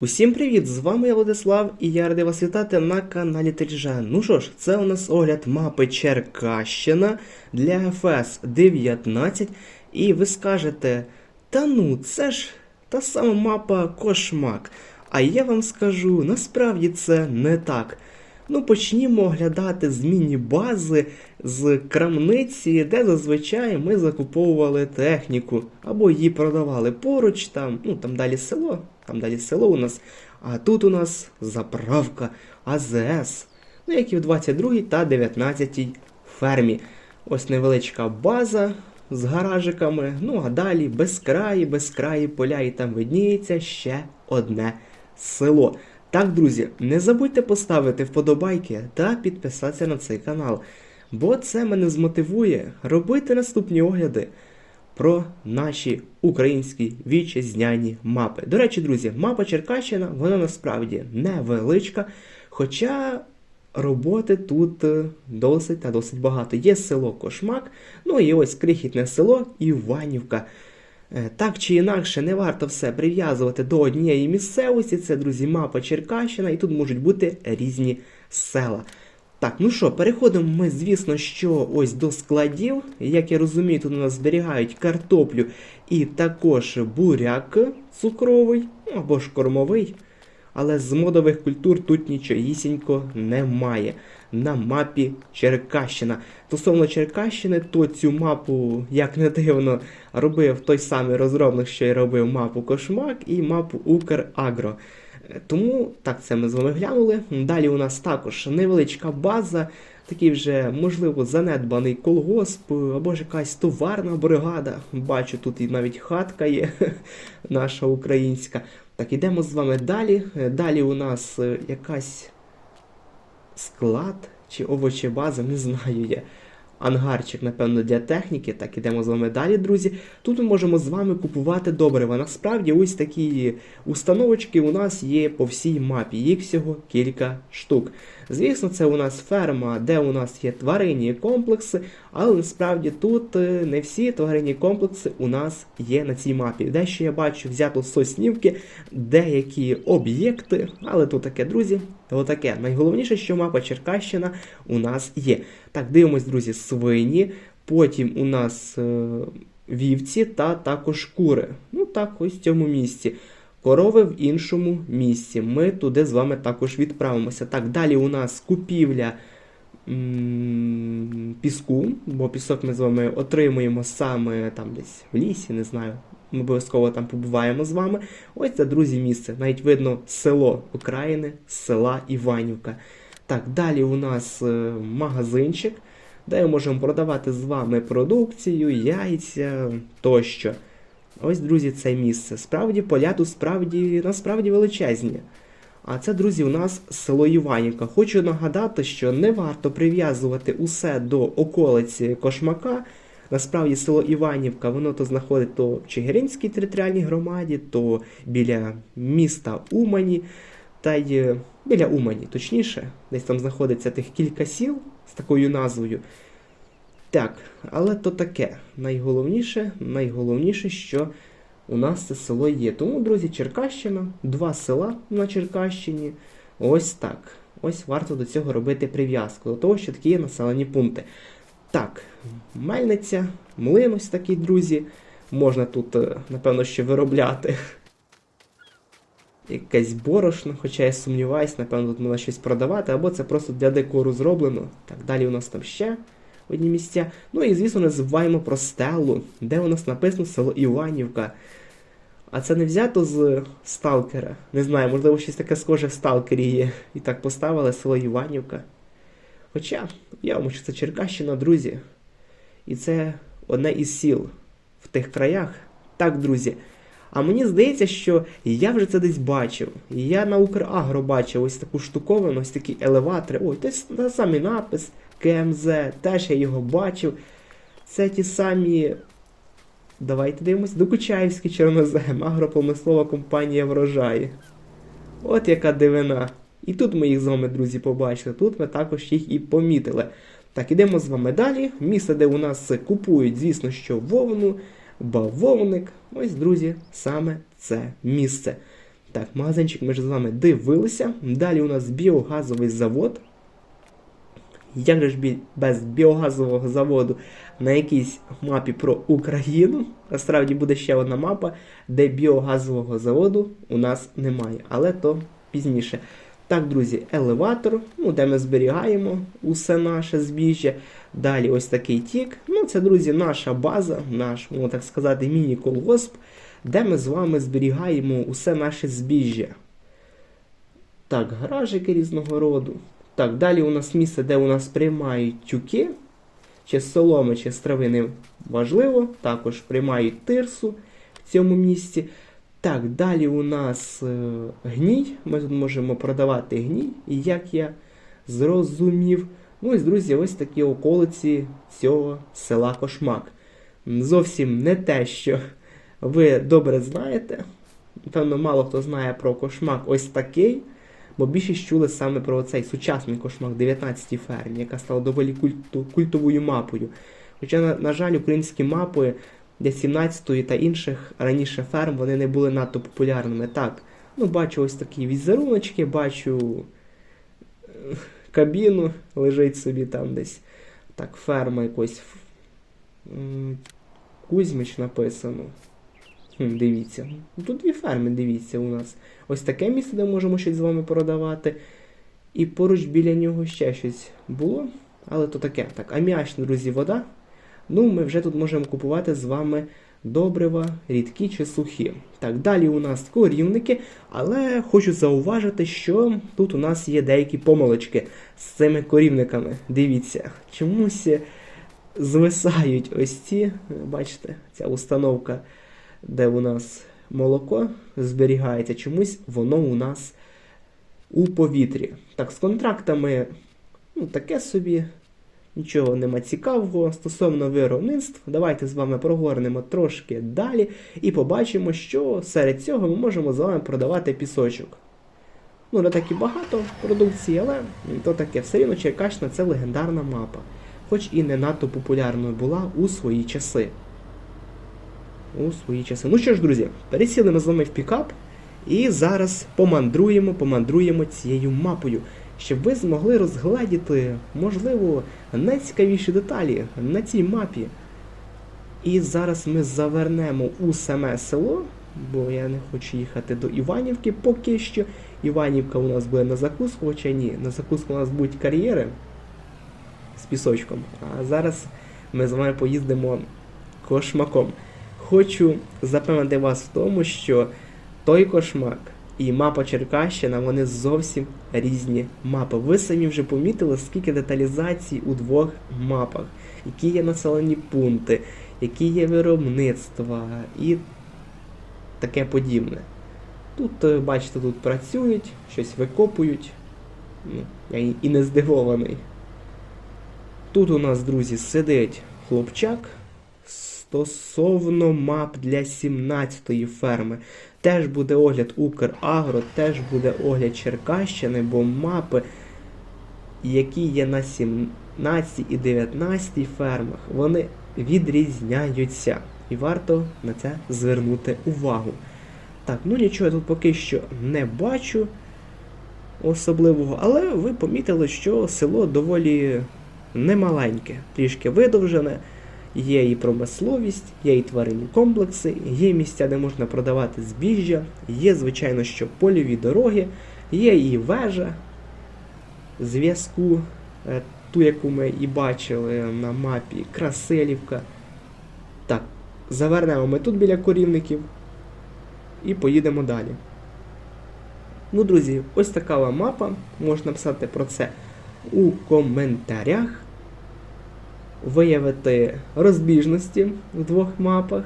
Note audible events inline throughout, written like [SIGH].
Усім привіт! З вами я Владислав і я радий вас вітати на каналі Тельжа. Ну що ж, це у нас огляд мапи Черкащина для ФС 19. І ви скажете, та ну, це ж та сама мапа Кошмак. А я вам скажу, насправді це не так. Ну, почнімо оглядати з міні-бази з крамниці, де зазвичай ми закуповували техніку, або її продавали поруч, там, ну там далі село, там далі село у нас, а тут у нас заправка АЗС, ну як і в 22 та 19 фермі. Ось невеличка база з гаражиками, ну а далі безкраї, безкраї поля, і там видніється ще одне село. Так, друзі, не забудьте поставити вподобайки та підписатися на цей канал, бо це мене змотивує робити наступні огляди про наші українські вітчизняні мапи. До речі, друзі, мапа Черкащина, вона насправді невеличка, хоча роботи тут е, досить та досить багато. Є село Кошмак, ну і ось крихітне село Іванівка. Е, Так чи інакше, не варто все прив'язувати до однієї місцевості. Це, друзі, мапа Черкащина, і тут можуть бути різні села. Так, ну що, переходимо ми, звісно, що ось до складів. Як я розумію, тут у нас зберігають картоплю і також буряк цукровий, ну, або ж кормовий. Але з модових культур тут нічогісінько немає на мапі Черкащина. Стосовно Черкащини, то цю мапу, як не дивно, робив той самий розробник, що й робив мапу Кошмак і мапу Украгро. Тому так це ми з вами глянули. Далі у нас також невеличка база, такий вже, можливо, занедбаний колгосп або ж якась товарна бригада. Бачу, тут і навіть хатка є [LAUGHS] наша українська. Так, ідемо з вами далі. Далі у нас е, якась склад чи овочебаза, не знаю я. Ангарчик, напевно, для техніки. Так, ідемо з вами далі, друзі. Тут ми можемо з вами купувати добрива. Насправді, ось такі установочки у нас є по всій мапі. Їх всього кілька штук. Звісно, це у нас ферма, де у нас є тваринні комплекси, але насправді тут е, не всі тваринні комплекси у нас є на цій мапі. Дещо я бачу взято з соснівки, деякі об'єкти, але то таке, друзі, то таке. Найголовніше, що мапа Черкащина у нас є. Так, дивимось, друзі, свині. Потім у нас е, вівці та також кури. Ну так, ось в цьому місці. Корови в іншому місці. Ми туди з вами також відправимося. Так, далі у нас купівля піску, бо пісок ми з вами отримуємо саме там десь в лісі, не знаю. Ми обов'язково там побуваємо з вами. Ось це, друзі, місце. Навіть видно село України, села Іванівка. Так, далі у нас е, магазинчик, де ми можемо продавати з вами продукцію, яйця тощо. Ось, друзі, це місце. Справді, поля тут справді, насправді величезні. А це, друзі, у нас село Іванівка. Хочу нагадати, що не варто прив'язувати усе до околиці Кошмака. Насправді село Іванівка, воно то знаходить то в Чигиринській територіальній громаді, то біля міста Умані, та й е, біля Умані, точніше, десь там знаходиться тих кілька сіл з такою назвою. Так, але то таке. Найголовніше, найголовніше, що у нас це село є. Тому, друзі, Черкащина, два села на Черкащині. Ось так. Ось варто до цього робити прив'язку, до того, що такі є населені пункти. Так, мельниця, млин ось такий, друзі. Можна тут, е, напевно, ще виробляти. Якесь борошно, хоча я сумніваюсь, напевно, тут можна щось продавати, або це просто для декору зроблено. Так, далі у нас там ще одні місця. Ну і, звісно, не забуваємо про стелу, де у нас написано село Іванівка. А це не взято з сталкера. Не знаю, можливо, щось таке схоже в сталкері є. І так поставили село Іванівка. Хоча, я вам що це Черкащина, друзі. І це одне із сіл в тих краях. Так, друзі. А мені здається, що я вже це десь бачив. Я на Украгро бачив ось таку штуковину, ось такі елеватори. Ой, той самий напис КМЗ, теж я його бачив. Це ті самі. Давайте дивимось. Докучаївський чорнозем, агропромислова компанія врожаї. От яка дивина. І тут ми їх з вами, друзі, побачили. Тут ми також їх і помітили. Так, ідемо з вами далі. Місце, де у нас купують, звісно, що вовну, бавовник. Ось, друзі, саме це місце. Так, магазинчик ми ж з вами дивилися. Далі у нас біогазовий завод. Як же ж без біогазового заводу на якійсь мапі про Україну? Насправді буде ще одна мапа, де біогазового заводу у нас немає, але то пізніше. Так, друзі, елеватор, ну, де ми зберігаємо усе наше збіжжя. Далі ось такий тік. Ну, це, друзі, наша база, наш, можна так сказати, міні-колгосп, де ми з вами зберігаємо усе наше збіжжя. Так, гаражики різного роду. Так, далі у нас місце, де у нас приймають тюки, чи з соломи, чи з трави не важливо. Також приймають тирсу в цьому місці. Так, далі у нас е, гній. Ми тут можемо продавати гній, і як я зрозумів. Ну і друзі, ось такі околиці цього села Кошмак. Зовсім не те, що ви добре знаєте. Напевно, мало хто знає про кошмак ось такий, бо більшість чули саме про цей сучасний кошмак 19-й фермі, яка стала доволі культу, культовою мапою. Хоча, на, на жаль, українські мапи для 17-ї та інших раніше ферм вони не були надто популярними. Так, ну бачу ось такі візеруночки, бачу е, кабіну, лежить собі там десь. Так, ферма якось. Кузьмич написано. Хм, дивіться. Ну, Тут дві ферми, дивіться, у нас. Ось таке місце, де можемо щось з вами продавати. І поруч біля нього ще щось було. Але то таке. Так, аміачна, друзі, вода. Ну, ми вже тут можемо купувати з вами добрива, рідкі чи сухі. Так, далі у нас корівники, але хочу зауважити, що тут у нас є деякі помилочки з цими корівниками. Дивіться, чомусь звисають ось ці, бачите, ця установка, де у нас молоко зберігається, чомусь воно у нас у повітрі. Так, з контрактами, ну, таке собі. Нічого нема цікавого стосовно виробництв. Давайте з вами прогорнемо трошки далі і побачимо, що серед цього ми можемо з вами продавати пісочок. Ну, не так і багато продукції, але то таке. Все рівно Черкащина це легендарна мапа, хоч і не надто популярною була у свої часи. У свої часи. Ну що ж, друзі, пересіли ми з вами в пікап і зараз помандруємо, помандруємо цією мапою щоб ви змогли розгладіти, можливо, найцікавіші деталі на цій мапі. І зараз ми завернемо у саме село, бо я не хочу їхати до Іванівки поки що. Іванівка у нас буде на закуску, хоча ні, на закуску у нас будуть кар'єри з пісочком. А зараз ми з вами поїздимо кошмаком. Хочу запевнити вас в тому, що той кошмак і мапа Черкащина вони зовсім різні мапи. Ви самі вже помітили, скільки деталізацій у двох мапах, які є населені пункти, які є виробництва і таке подібне. Тут, е, бачите, тут працюють, щось викопують. Ну, я і- і не здивований. Тут у нас, друзі, сидить хлопчак стосовно мап для 17-ї ферми. Теж буде огляд Украгро, теж буде огляд Черкащини, бо мапи, які є на 17 і 19 фермах, вони відрізняються. І варто на це звернути увагу. Так, ну нічого я тут поки що не бачу особливого, але ви помітили, що село доволі немаленьке, трішки видовжене. Є і промисловість, є і тваринні комплекси, є місця, де можна продавати збіжжя, є, звичайно, що польові дороги, є і вежа зв'язку, е, ту, яку ми і бачили на мапі Красилівка. Так, завернемо ми тут біля корівників і поїдемо далі. Ну, друзі, ось така вам мапа. Можна писати про це у коментарях виявити розбіжності в двох мапах.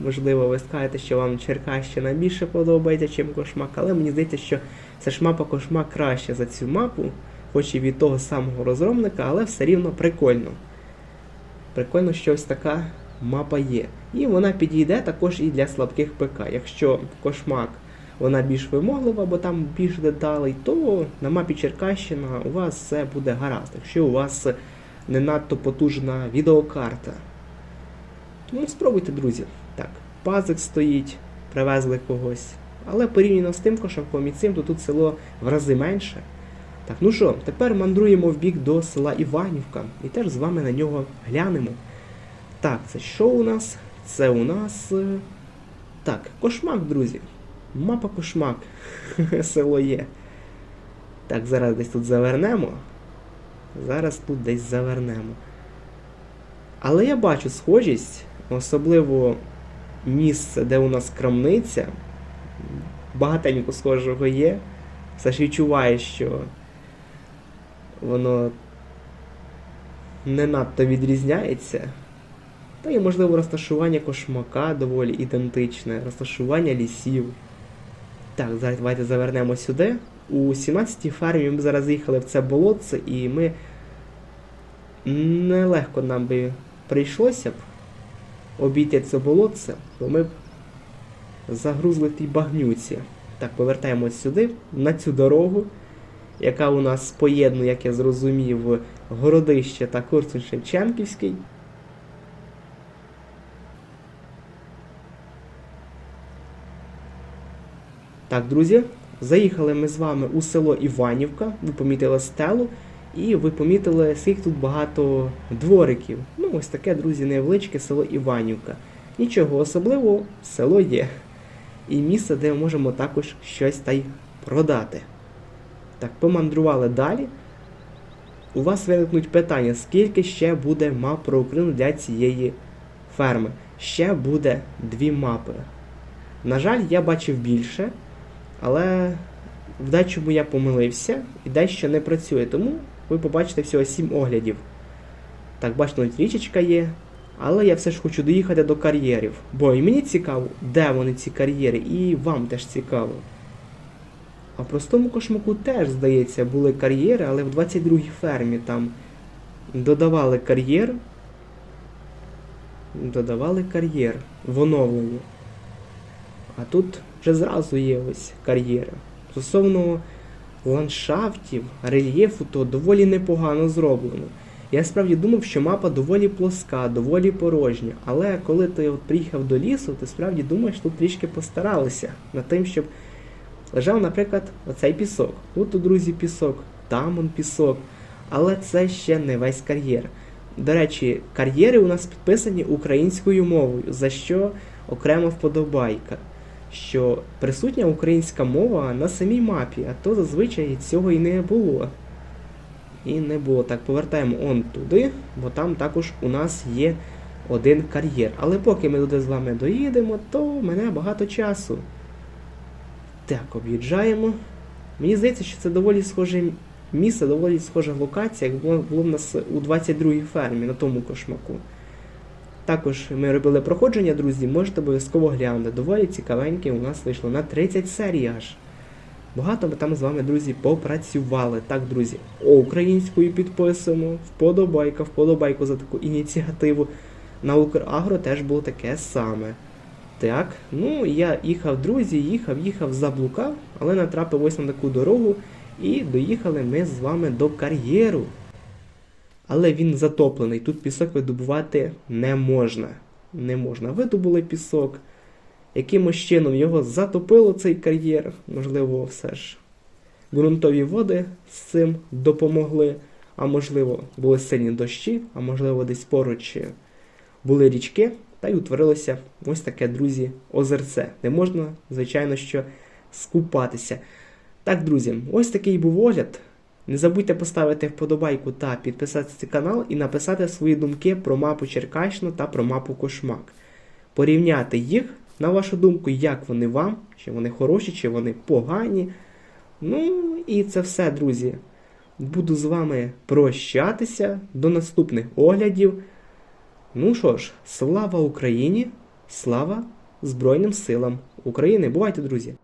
Можливо, ви скажете, що вам Черкащина більше подобається, чим Кошмак, але мені здається, що це ж мапа Кошмак краще за цю мапу, хоч і від того самого розробника, але все рівно прикольно. Прикольно, що ось така мапа є. І вона підійде також і для слабких ПК. Якщо Кошмак вона більш вимоглива, бо там більш деталей, то на мапі Черкащина у вас все буде гаразд. Якщо у вас не надто потужна відеокарта. Тому спробуйте, друзі. Так, пазик стоїть, привезли когось. Але порівняно з тим кошаком і цим, то тут село в рази менше. Так, ну що, тепер мандруємо в бік до села Іванівка і теж з вами на нього глянемо. Так, це що у нас? Це у нас. е, Так, кошмак, друзі. Мапа кошмак. [LAUGHS] Село є. Так, зараз десь тут завернемо. Зараз тут десь завернемо. Але я бачу схожість, особливо місце, де у нас крамниця. Багатенько схожого є. Все ж відчуває, що воно не надто відрізняється. Та і, можливо, розташування кошмака доволі ідентичне, розташування лісів. Так, зараз давайте завернемо сюди. У 17-й фермі ми зараз їхали в це болотце, і ми нелегко нам би прийшлося б обійти це болотце, бо ми б загрузли тій багнюці. Так, повертаємось сюди, на цю дорогу, яка у нас поєднує, як я зрозумів, Городище та Корсунь Шевченківський. Так, друзі, заїхали ми з вами у село Іванівка, ви помітили стелу, і ви помітили, скільки тут багато двориків. Ну, ось таке, друзі, невеличке село Іванівка. Нічого особливого, село є. І місце, де ми можемо також щось та й продати. Так, помандрували далі. У вас виникнуть питання, скільки ще буде мап про Україну для цієї ферми? Ще буде дві мапи. На жаль, я бачив більше, але в дечому я помилився і дещо не працює, тому ви побачите всього 7 оглядів. Так, бачите, навіть річечка є. Але я все ж хочу доїхати до кар'єрів. Бо і мені цікаво, де вони ці кар'єри, і вам теж цікаво. А в простому кошмаку теж, здається, були кар'єри, але в 22-й фермі там додавали кар'єр. Додавали кар'єр в оновленні. А тут вже зразу є ось кар'єри. Стосовно ландшафтів, рельєфу, то доволі непогано зроблено. Я справді думав, що мапа доволі плоска, доволі порожня, але коли ти от приїхав до лісу, ти справді думаєш, тут трішки постаралися над тим, щоб лежав, наприклад, оцей пісок. Тут, друзі, пісок, там он пісок. Але це ще не весь кар'єр. До речі, кар'єри у нас підписані українською мовою, за що окрема вподобайка. Що присутня українська мова на самій мапі, а то зазвичай цього і не було. І не було. Так, повертаємо он туди, бо там також у нас є один кар'єр. Але поки ми туди з вами доїдемо, то мене багато часу. Так, об'їжджаємо. Мені здається, що це доволі схоже місце, доволі схожа локація, як було в нас у 22-й фермі на тому кошмаку. Також ми робили проходження, друзі, можете обов'язково глянути. Доволі цікавеньке у нас вийшло на 30 серій аж. Багато ми там з вами, друзі, попрацювали. Так, друзі, українською підписуємо, вподобайка, вподобайку за таку ініціативу. На Украгро теж було таке саме. Так, ну я їхав, друзі, їхав, їхав, заблукав, але натрапив ось на таку дорогу і доїхали ми з вами до кар'єру. Але він затоплений, тут пісок видобувати не можна. Не можна. Видобули пісок. Якимось чином його затопило цей кар'єр. Можливо, все ж ґрунтові води з цим допомогли. А можливо, були сильні дощі, а можливо, десь поруч були річки, та й утворилося ось таке, друзі, озерце, де можна, звичайно, що скупатися. Так, друзі, ось такий був огляд. Не забудьте поставити вподобайку та підписатися на канал і написати свої думки про мапу Черкащина та про мапу Кошмак. Порівняти їх, на вашу думку, як вони вам, чи вони хороші, чи вони погані. Ну і це все, друзі. Буду з вами прощатися до наступних оглядів. Ну що ж, слава Україні! Слава Збройним силам України! Бувайте, друзі!